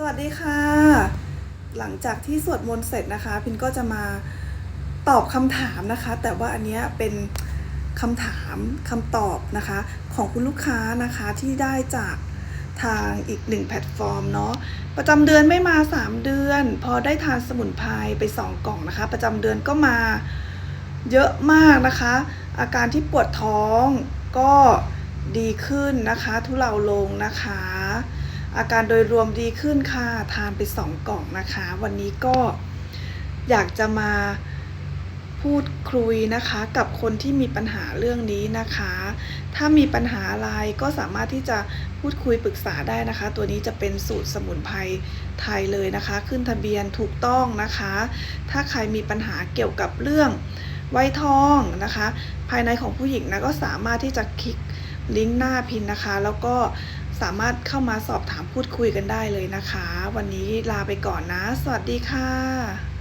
สวัสดีค่ะ หลังจากที่สวดมนต์เสร็จนะคะ พินก็จะมาตอบคำถามนะคะ แต่ว่าอันนี้เป็นคำถามคำตอบนะคะ ของคุณลูกค้านะคะที่ได้จากทางอีกหนึ่งแพลตฟอร์มเนาะประจำเดือนไม่มา 3 เดือน พอได้ทานสมุนไพรไป 2 กล่องนะคะ ประจำเดือนก็มาเยอะมากนะคะ อาการที่ปวดท้องก็ดีขึ้นนะคะ ทุเลาลงนะคะ อาการโดยรวมดีขึ้นค่ะ ทานไปสองกล่องนะคะ วันนี้ก็อยากจะมาพูดคุยนะคะกับคนที่มีปัญหาเรื่องนี้นะคะ ถ้ามีปัญหาอะไรก็สามารถที่จะพูดคุยปรึกษาได้นะคะ ตัวนี้จะเป็นสูตรสมุนไพรไทยเลยนะคะ ขึ้นทะเบียนถูกต้องนะคะ ถ้าใครมีปัญหาเกี่ยวกับเรื่องไวทองนะคะ ภายในของผู้หญิงนะก็สามารถที่จะคลิกลิงก์หน้าพินนะคะ แล้วก็ สามารถเข้ามาสอบถามพูดคุยกันได้เลยนะคะ วันนี้ลาไปก่อนนะ สวัสดีค่ะ